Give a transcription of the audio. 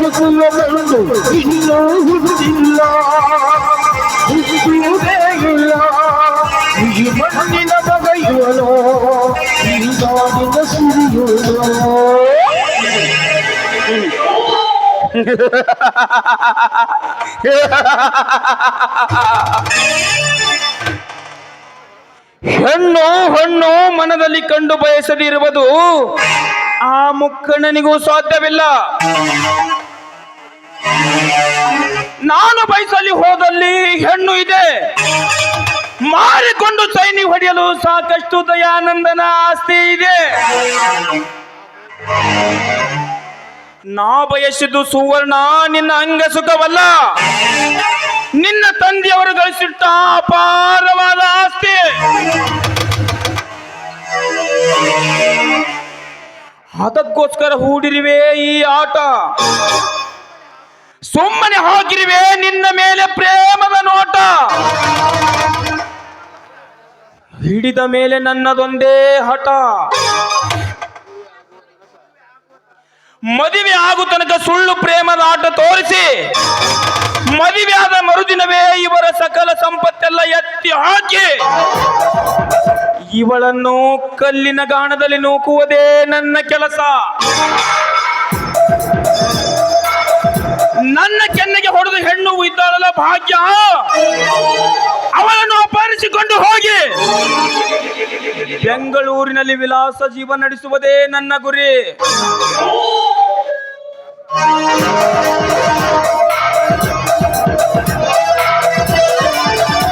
ಮನಸ್ಸನ್ನು ಹೆಣ್ಣು ಮನದಲ್ಲಿ ಕಂಡು ಬಯಸದಿರುವುದು ಆ ಮುಕ್ಕಣ್ಣನಿಗೂ ಸಾಧ್ಯವಿಲ್ಲ. ನಾನು ಬಯಸಲಿ ಹೋದಲ್ಲಿ ಹೆಣ್ಣು ಇದೆ. ಮಾರಿಕೊಂಡು ಸೈನಿ ಹೊಡೆಯಲು ಸಾಕಷ್ಟು ದಯಾನಂದನ ಆಸ್ತಿ ಇದೆ. ನಾ ಬಯಸಿದ್ದು ಸುವರ್ಣ, ನಿನ್ನ ಅಂಗ ಸುಖವಲ್ಲ. ನಿನ್ನ ತಂದೆಯವರು ಗಳಿಸಿಟ್ಟ ಅಪಾರವಾದ ಆಸ್ತಿ. ಅದಕ್ಕೋಸ್ಕರ ಹೂಡಿರಿವೆ ಈ ಆಟ. ಸುಮ್ಮನೆ ಹೋಗಿರುವೆ, ನಿನ್ನ ಮೇಲೆ ಪ್ರೇಮದ ನೋಟ. ಹಿಡಿದ ಮೇಲೆ ನನ್ನದೊಂದೇ ಹಠ. ಮದುವೆ ಆಗು ತನಕ ಸುಳ್ಳು ಪ್ರೇಮದ ಆಟ ತೋರಿಸಿ. ಮದುವೆ ಆದ ಮರುದಿನವೇ ಇವರ ಸಕಲ ಸಂಪತ್ತೆಲ್ಲ ಎತ್ತಿ ಹಾಕಿ. ಇವಳನ್ನು ಕಲ್ಲಿನ ಗಾಣದಲ್ಲಿ ನೂಕುವುದೇ ನನ್ನ ಕೆಲಸ. ಹೆಣ್ಣು ಇದ್ದಾಳಲ್ಲ ಭಾಗ್ಯ? ಅವಳನ್ನು ಅಪಹರಿಸಿಕೊಂಡು ಹೋಗಿ. ಬೆಂಗಳೂರಿನಲ್ಲಿ ವಿಲಾಸ ಜೀವನ ನಡೆಸುವುದೇ ನನ್ನ ಗುರಿ.